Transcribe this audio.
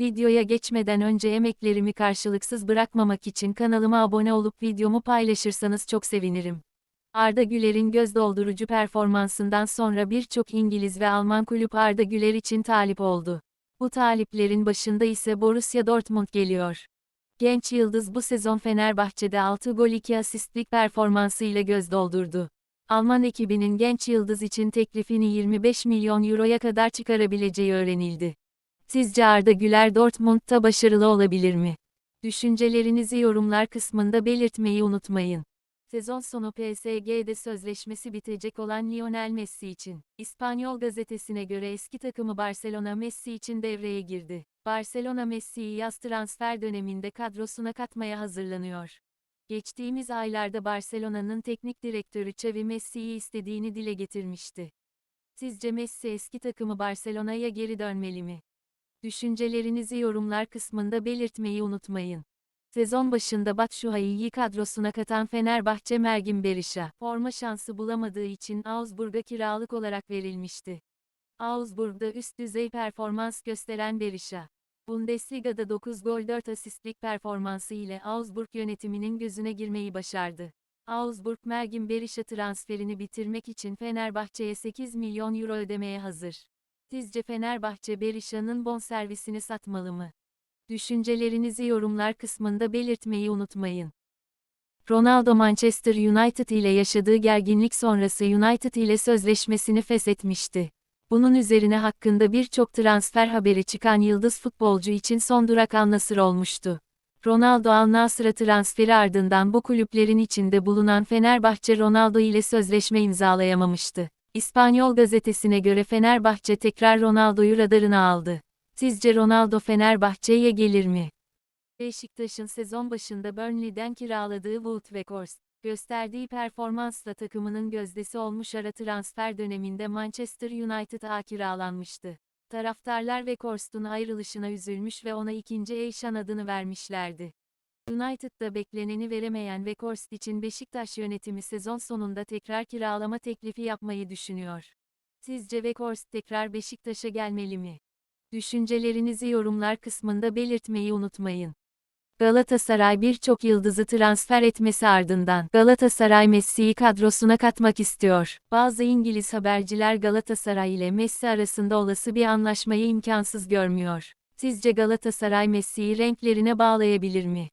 Videoya geçmeden önce emeklerimi karşılıksız bırakmamak için kanalıma abone olup videomu paylaşırsanız çok sevinirim. Arda Güler'in göz doldurucu performansından sonra birçok İngiliz ve Alman kulüp Arda Güler için talip oldu. Bu taliplerin başında ise Borussia Dortmund geliyor. Genç yıldız bu sezon Fenerbahçe'de 6 gol 2 asistlik performansıyla göz doldurdu. Alman ekibinin genç yıldız için teklifini 25 milyon euroya kadar çıkarabileceği öğrenildi. Sizce Arda Güler Dortmund'da başarılı olabilir mi? Düşüncelerinizi yorumlar kısmında belirtmeyi unutmayın. Sezon sonu PSG'de sözleşmesi bitecek olan Lionel Messi için, İspanyol gazetesine göre eski takımı Barcelona Messi için devreye girdi. Barcelona Messi'yi yaz transfer döneminde kadrosuna katmaya hazırlanıyor. Geçtiğimiz aylarda Barcelona'nın teknik direktörü Xavi Messi'yi istediğini dile getirmişti. Sizce Messi eski takımı Barcelona'ya geri dönmeli mi? Düşüncelerinizi yorumlar kısmında belirtmeyi unutmayın. Sezon başında Batshuayi'yi kadrosuna katan Fenerbahçe Mergin Berisha, forma şansı bulamadığı için Augsburg'a kiralık olarak verilmişti. Augsburg'da üst düzey performans gösteren Berisha, Bundesliga'da 9 gol 4 asistlik performansı ile Augsburg yönetiminin gözüne girmeyi başardı. Augsburg Mergin Berisha transferini bitirmek için Fenerbahçe'ye 8 milyon euro ödemeye hazır. Sizce Fenerbahçe Berisha'nın bonservisini satmalı mı? Düşüncelerinizi yorumlar kısmında belirtmeyi unutmayın. Ronaldo Manchester United ile yaşadığı gerginlik sonrası United ile sözleşmesini feshetmişti. Bunun üzerine hakkında birçok transfer haberi çıkan yıldız futbolcu için son durak Al Nassr olmuştu. Ronaldo Al Nassr'a transferi ardından bu kulüplerin içinde bulunan Fenerbahçe Ronaldo ile sözleşme imzalayamamıştı. İspanyol gazetesine göre Fenerbahçe tekrar Ronaldo'yu radarına aldı. Sizce Ronaldo Fenerbahçe'ye gelir mi? Beşiktaş'ın sezon başında Burnley'den kiraladığı Wout Weghorst, gösterdiği performansla takımının gözdesi olmuş ara transfer döneminde Manchester United'a kiralanmıştı. Taraftarlar Weghorst'un ayrılışına üzülmüş ve ona ikinci Eyşan adını vermişlerdi. United'da bekleneni veremeyen Weghorst için Beşiktaş yönetimi sezon sonunda tekrar kiralama teklifi yapmayı düşünüyor. Sizce Weghorst tekrar Beşiktaş'a gelmeli mi? Düşüncelerinizi yorumlar kısmında belirtmeyi unutmayın. Galatasaray birçok yıldızı transfer etmesi ardından Galatasaray Messi'yi kadrosuna katmak istiyor. Bazı İngiliz haberciler Galatasaray ile Messi arasında olası bir anlaşmayı imkansız görmüyor. Sizce Galatasaray Messi'yi renklerine bağlayabilir mi?